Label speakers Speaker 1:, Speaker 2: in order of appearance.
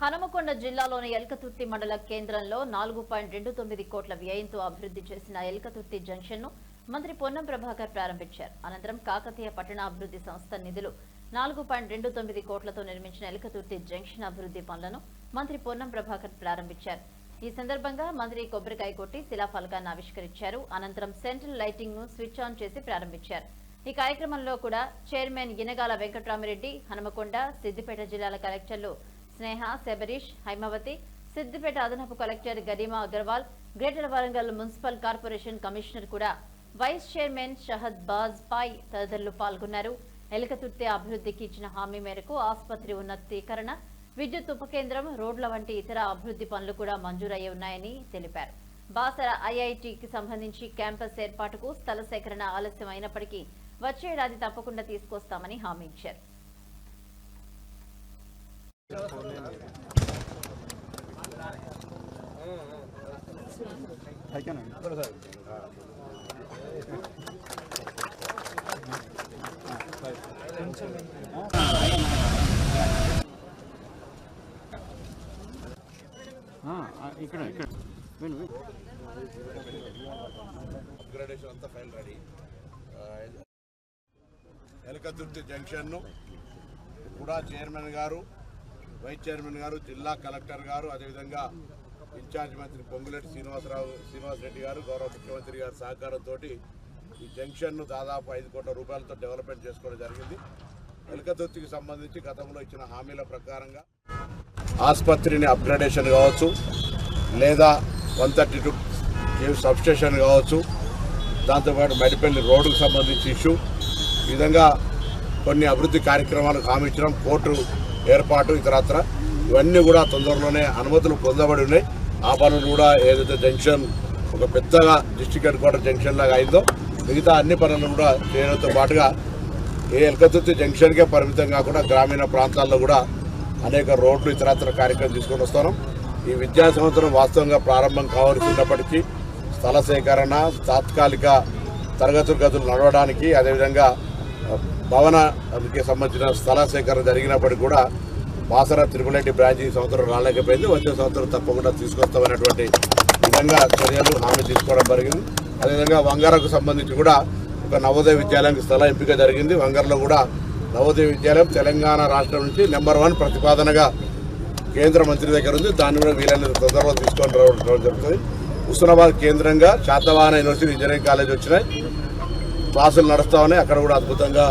Speaker 1: హనుమకొండ జిల్లాలోని ఎల్కతుర్తి మండల కేంద్రంలో నాలుగు పాయింట్ రెండు తొమ్మిది కోట్ల వ్యయంతో అభివృద్ధి చేసిన ఎల్కతుర్తి జంక్షన్ను మంత్రి పొన్నం ప్రభాకర్ ప్రారంభించారు. అనంతరం కాకతీయ పట్టణ అభివృద్ధి సంస్థ నిధులు నాలుగు పాయింట్ రెండు తొమ్మిది కోట్లతో నిర్మించిన ఎల్కతుర్తి జంక్షన్ అభివృద్ధి పనులను మంత్రి పొన్నం ప్రభాకర్ ప్రారంభించారు. ఈ సందర్భంగా మంత్రి కొబ్బరికాయ కొట్టి శిలాఫలకాన్ని ఆవిష్కరించారు. అనంతరం సెంట్రల్ లైటింగ్ను స్విచ్ ఆన్ చేసి ప్రారంభించారు. ఈ కార్యక్రమంలో కూడా చైర్మన్ గినగాల వెంకట్రామిరెడ్డి హనుమకొండ సిద్దిపేట జిల్లాల కలెక్టర్లు స్నేహ శబరీష్ హైమవతి సిద్దిపేట అదనపు collector Garima Agarwal greater Warangal municipal corporation commissioner కూడా vice chairman Shahad Bajpai తదితరులు పాల్గొన్నారు. ఎలకతుర్తి అభివృద్ధికి ఇచ్చిన హామీ మేరకు ఆసుపత్రి ఉన్నతీకరణ విద్యుత్ ఉపకేంద్రం రోడ్ల వంటి ఇతర అభివృద్ధి పనులు కూడా మంజూరయ్యి ఉన్నాయని తెలిపారు. బాసర ఐఐటికి సంబంధించి క్యాంపస్ ఏర్పాటుకు స్థల సేకరణ ఆలస్యం అయినప్పటికీ వచ్చే ఏడాది తప్పకుండా తీసుకొస్తామని హామీ ఇచ్చారు.
Speaker 2: ఇక్కడ ఇక్కడ విను
Speaker 3: అప్గ్రేడేషన్ అంతా ఫైల్ రెడీ ఎలకతుర్తి జంక్షన్ను కూడా చైర్మన్ గారు వైస్ చైర్మన్ గారు జిల్లా కలెక్టర్ గారు అదేవిధంగా ఇన్ఛార్జ్ మంత్రి పొంగులేటి శ్రీనివాసరావు శ్రీనివాస్ రెడ్డి గారు గౌరవ ముఖ్యమంత్రి గారి సహకారంతో ఈ జంక్షన్ను దాదాపు ఐదు కోట్ల రూపాయలతో డెవలప్మెంట్ చేసుకోవడం జరిగింది. ఎలకతుర్తికి సంబంధించి గతంలో ఇచ్చిన హామీల ప్రకారంగా ఆసుపత్రిని అప్గ్రేడేషన్ కావచ్చు లేదా వన్ థర్టీ టూ సబ్స్టేషన్ కావచ్చు. దాంతోపాటు మెడిపల్లి రోడ్డుకు సంబంధించి ఇష్యూ. ఈ విధంగా కొన్ని అభివృద్ధి కార్యక్రమాలకు హామీ ఇచ్చడం కోర్టు ఏర్పాటు ఇతరత్ర ఇవన్నీ కూడా తొందరలోనే అనుమతులు పొందబడి ఉన్నాయి. ఆ పనులు కూడా ఏదైతే జంక్షన్ ఒక పెద్దగా డిస్టిక్ హెడ్ క్వార్టర్ జంక్షన్ లాగా అయిందో మిగతా అన్ని పనులను కూడా చేయడంతో పాటుగా ఏ ఎల్కతుర్తి జంక్షన్కే పరిమితం కాకుండా గ్రామీణ ప్రాంతాల్లో కూడా అనేక రోడ్లు ఇతరత్ర కార్యక్రమం తీసుకొని వస్తాను ఈ విద్యా సంవత్సరం వాస్తవంగా ప్రారంభం కావాల్సి ఉన్నప్పటికీ స్థల సేకరణ తాత్కాలిక తరగతులు గదులు నడవడానికి అదేవిధంగా భవనానికి సంబంధించిన స్థల సేకరణ జరిగినప్పటికీ కూడా బాసర తిరుమలరెడ్డి బ్రాంచ్ ఈ సంవత్సరం రాలేకపోయింది వచ్చే సంవత్సరం తప్పకుండా తీసుకొస్తామనేటువంటి విధంగా చర్యలు హామీ తీసుకోవడం జరిగింది. అదేవిధంగా వంగారకు సంబంధించి కూడా ఒక నవోదయ విద్యాలయానికి స్థల ఎంపిక జరిగింది. వంగర్లో కూడా నవోదయ విద్యాలయం తెలంగాణ రాష్ట్రం నుంచి నెంబర్ వన్ ప్రతిపాదనగా కేంద్ర మంత్రి దగ్గర ఉంది. దాన్ని కూడా వీలైన తొందరలో తీసుకొని రావడం జరుగుతుంది. హుస్నాబాద్ కేంద్రంగా శాతవాహన యూనివర్సిటీ ఇంజనీరింగ్ కాలేజ్ వచ్చినాయి. క్లాసులు నడుస్తూ ఉన్నాయి. అక్కడ కూడా అద్భుతంగా